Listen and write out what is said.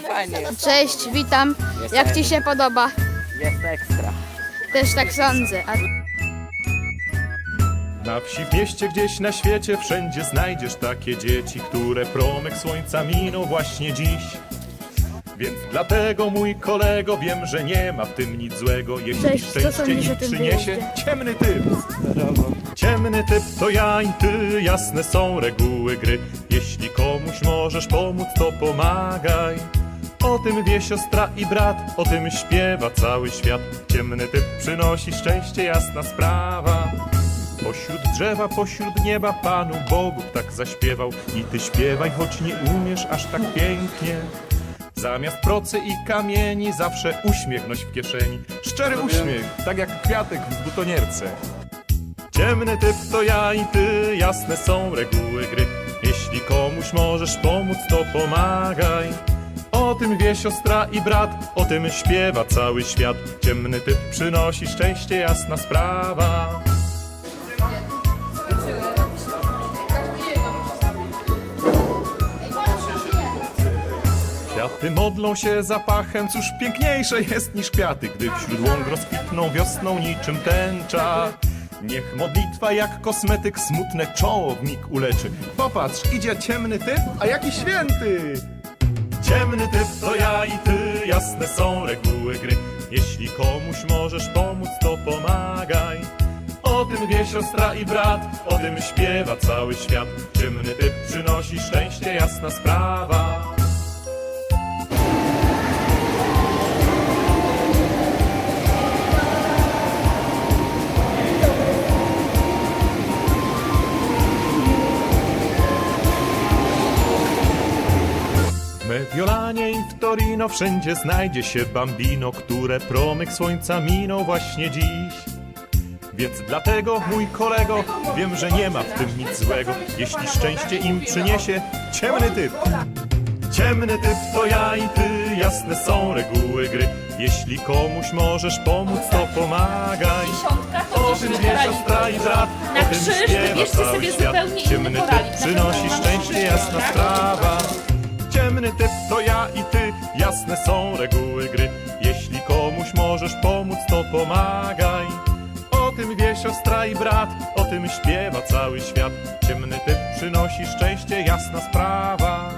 fajnie jest. Cześć, witam. Jak Ci się podoba? Jest ekstra. Też tak sądzę. A Na wsi, w mieście, gdzieś na świecie, wszędzie znajdziesz takie dzieci, które promyk słońca minął właśnie dziś. Więc dlatego, mój kolego, wiem, że nie ma w tym nic złego, jeśli Cześć, co szczęście sądzisz o im tym przyniesie wyjeździe? ciemny typ. Ciemny typ to ja i ty, jasne są reguły gry. Jeśli komuś możesz pomóc, to pomagaj. O tym wie siostra i brat, o tym śpiewa cały świat. Ciemny typ przynosi szczęście, jasna sprawa. Pośród drzewa, pośród nieba Panu Bogu tak zaśpiewał. I ty śpiewaj, choć nie umiesz aż tak pięknie. Zamiast procy i kamieni zawsze uśmiech noś w kieszeni. Szczery uśmiech, tak jak kwiatek w butonierce. Ciemny typ to ja i ty, jasne są reguły gry. Jeśli komuś możesz pomóc, to pomagaj o tym wie siostra i brat, o tym śpiewa cały świat. Ciemny typ przynosi szczęście, jasna sprawa. Kwiaty modlą się zapachem, cóż piękniejsze jest niż kwiaty, gdy wśród łąk rozkwitną wiosną niczym tęcza. Niech modlitwa jak kosmetyk smutne czoło w mig uleczy. Popatrz, idzie ciemny typ, a jaki święty! Ciemny typ to ja i ty, jasne są reguły gry. Jeśli komuś możesz pomóc, to pomagaj. O tym wie siostra i brat, o tym śpiewa cały świat. Ciemny typ przynosi szczęście, jasna sprawa. Mediolanie i w Torino wszędzie znajdzie się bambino, które promyk słońca minął właśnie dziś. Więc dlatego, mój kolego, wiem, że nie ma w tym nic złego, jeśli szczęście im przyniesie ciemny typ. Ciemny typ to ja i ty, jasne są reguły gry. Jeśli komuś możesz pomóc, to pomagaj. O tym wie siostra i brat, o tym śpiewa cały świat. Ciemny typ przynosi szczęście, jasna sprawa. Ciemny typ to ja jasne są reguły gry. Jeśli komuś możesz pomóc, to pomagaj. O tym wie siostra i brat, o tym śpiewa cały świat. Ciemny typ przynosi szczęście, jasna sprawa.